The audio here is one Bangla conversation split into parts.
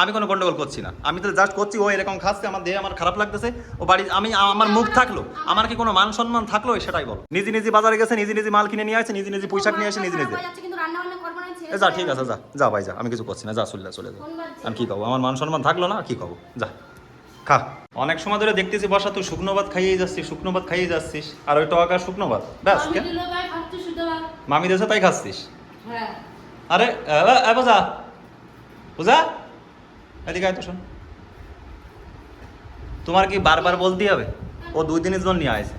আমি কোনো গন্ডগোল করছি না। আমি তো জাস্ট করছি ও এরকম খাচ্ছে আমার দেহে আমার খারাপ লাগতেছে ও বাড়ি আমি আমার মুখ থাকল আমার কি কোনো মান সম্মান থাকল সেটাই বলো। নিজে নিজে বাজারে গেছে নিজে নিজে মাল কিনে নিয়ে আসে নিজে নিজে পোশাক নিয়ে আসে নিজে নিজে। যা ঠিক আছে যা যা ভাই যা আমি কিছু করছি না যা চলে চলে যা। আমি কি কব আমার মান সম্মান থাকল না কি কব যা খা। অনেক সময় ধরে দেখতেছি বসা তুই শুকনো ভাত খাইয়েই যাচ্ছিস শুকনো ভাত খাইয়েই যাচ্ছিস আর ওই টকা শুকনো ভাত ব্যাস। মামি দেশে তাই খাচ্ছিস? হ্যাঁ। আরে বোঝা বুঝা এদিকে আয় তো শোন। তোমার কি বারবার বলতে হবে? ও দুই দিনের জন্য নিয়ে আসে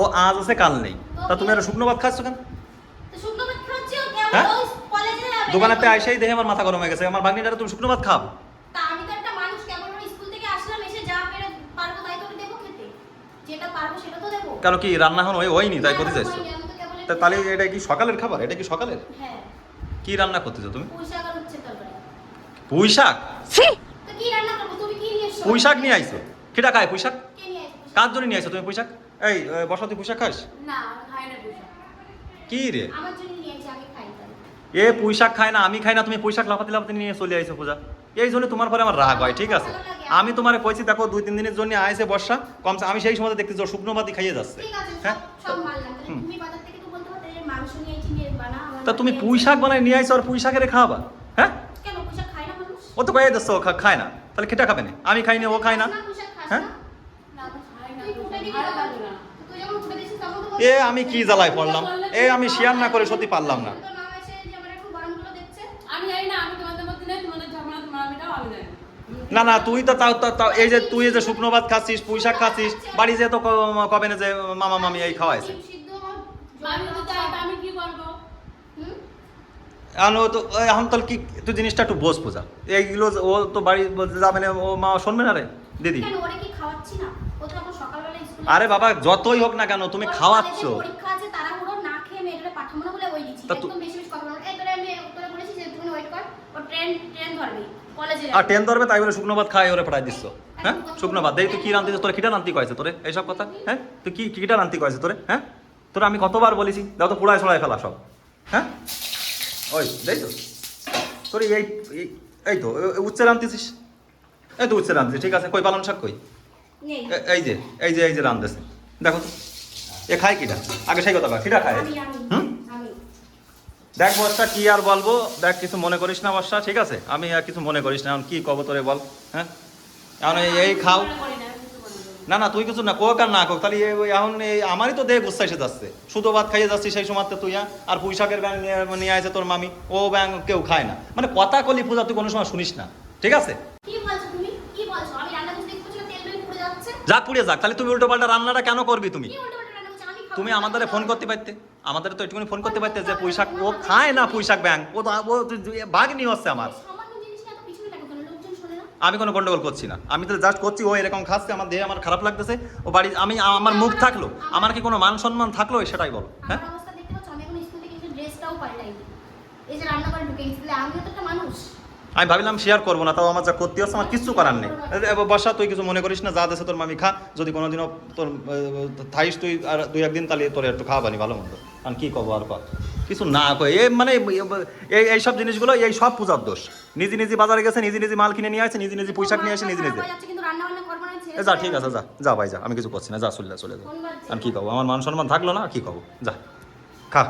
ও আজ আছে কাল নেই। তা তুমি আর শুকনো ভাত খাচ্ছ কেন? হ্যাঁ? দোকানেতে আইসাই দেখে আমার মাথা গরম হয়ে গেছে। আমার ভাগ্নিটারে তুমি শুকনো ভাত খাব তা আমি তো একটা মানুষ কেমন করে স্কুল থেকে আসলাম এসে যা পেরে পারব তাই তো দেবো খেতে। যেটা পারব সেটা তো দেবো। কেন কি রান্না এখন ওই হয়নি তাই করতে চাইছো? তাহলে এটা কি সকালের খাবার? এটা কি সকালের? হ্যাঁ। কি রান্না করতেছো তুমি? পুঁই শাক পুঁই শাক কি রান্না করব? তুমি কি নিয়ে এসছো? আইছো। কেটা খায় পুঁই শাক কে নিয়ে আইছো কার জন্য নিয়ে আইছো তুমি পুঁই শাক এই বসা তুই পুঁই খাস? না আমি খাই না কি রে? আমার জন্য নিয়ে আইছি আমি খাই এ পুঁই শাক খায় না আমি খাই না তুমি পুঁই শাক লাফাতে লাফাতে নিয়ে চলে আইছো পূজা। এই জন্য তোমার পরে আমার রাগ হয় ঠিক আছে? আমি তোমার কইছি দেখো দুই তিন দিনের জন্য আইছে বর্ষা কমসে আমি সেই সময় দেখতেছি শুকনো ভাতই খাইয়ে যাচ্ছে। ঠিক আছে হ্যাঁ? তো বলতে পারতে মাংস নিয়ে আইছি নিয়ে তা তুমি পুঁই শাক বানাই নিয়ে আইছো আর পুঁই শাকের খাওয়াবা হ্যাঁ? ও তো কয়ে দিচ্ছে খা- খায় না। তাহলে খেটা খাবে না। আমি খাই না ও খায় না। হ্যাঁ? এ আমি কি জ্বালায় পড়লাম? এ আমি শেয়ার না করে সত্যি পারলাম না। না না না তুই তো তাও তাও- তাও এই যে তুই যে শুকনো ভাত খাচ্ছিস পুঁই শাক খাচ্ছিস বাড়ি যে তো কবে না যে মামা মামি এই খাওয়াইছে। আমি তো চাই আমি কি করব? এখন ও তো এখন তাহলে কি তুই জিনিসটা একটু বোঝ পূজা। এইগুলো ও তো বাড়ি যাবে না ও মা শুনবে না রে? দিদি। আরে বাবা যতই হোক না কেন তুমি খাওয়াচ্ছ। ট্রেন ধরবি আর ধরবে তাই বলে শুকনো ভাত খাই ওরে পাঠাই দিচ্ছ। হ্যাঁ? শুকনো ভাত। দেই তুই কি রান্তি তোরে কিটা রান্তি কয়েছে তোরে? এইসব কথা? হ্যাঁ? তুই কি কিটা রান্তি কয়েছে তোরে? হ্যাঁ? তোরা আমি কতবার বলেছি দাও তো পুড়ায় ছড়ায় ফেলা সব। হ্যাঁ? ওই দেই তো। তোর এই এই- তো উচ্চে রান্তিছিস এই তো উচ্চে রান্তিছিস ঠিক আছে কই পালন শাক কই? এই যে এই যে এই যে রান্ধতেছে দেখো তো এ খায় কিটা? আগে সেই কথা কিটা খায়। হুম? দেখ বর্ষা কি আর বলব? দেখ কিছু মনে করিস না বর্ষা ঠিক আছে? আমি আর কিছু মনে করিস না এখন কি কব তোরে বল হ্যাঁ? এখন এই- খাও। না, না। তুই কিছু না কোক আর না কোক তাহলে এখন আমারই তো দেহ গুচ্ছা এসে যাচ্ছে। শুধু ভাত খাইয়ে যাচ্ছি সেই সময় তুই হ্যাঁ? আর পুঁইশাকের ব্যাং নিয়ে আসে তোর মামি ও ব্যাং কেউ খায় না। মানে কথা কলি পূজা তুই কোনো সময় শুনিস না ঠিক আছে? যাক পুড়িয়ে যাক তাহলে তুমি উল্টো পাল্টা রান্নাটা কেন করবি তুমি? তুমি আমাদের ফোন করতে পারতে? আমাদের তো একটুখানি ফোন করতে পারতে যে পুঁইশাক ও খায় না পুঁইশাক ব্যাং ও তো বাঘ নিয়ে হচ্ছে আমার না। সামান্য জিনিস না এত পিছনে লাগো কেন লোকজন শোনে না আমি কোনো গন্ডগোল করছি না। আমি তো জাস্ট করছি ও এরকম খাচ্ছে আমার দেহে আমার খারাপ লাগতেছে ও বাড়ি আমি আমার মুখ থাকল আমার কি কোনো মান সম্মান থাকল? সেটাই বলো হ্যাঁ? আমি ভাবিলাম শেয়ার করব না তাও আমার যা করতে হচ্ছে আমার কিচ্ছু করার নেই। এ, বর্ষা তুই কিছু মনে করিস না যা দেশে তোর মামি খা যদি কোনোদিনও তোর থাইস তুই আর দুই একদিন তাহলে তোর একটু খাওয়াবানি ভালো মন্দ। কারণ কী করব আর কর? কিছু না কই। এ মানে এই এই সব জিনিসগুলো এই সব পূজার দোষ। নিজে নিজে বাজারে গেছে নিজে নিজে মাল কিনে নিয়ে আসে নিজে নিজে পয়সা নিয়ে আসে নিজে নিজে। যা ঠিক আছে যা যা ভাই যা আমি কিছু করছি না যা চলে যা চলে যা। আমি কী কব আমার মান সম্মান থাকল না কী কব যা খা।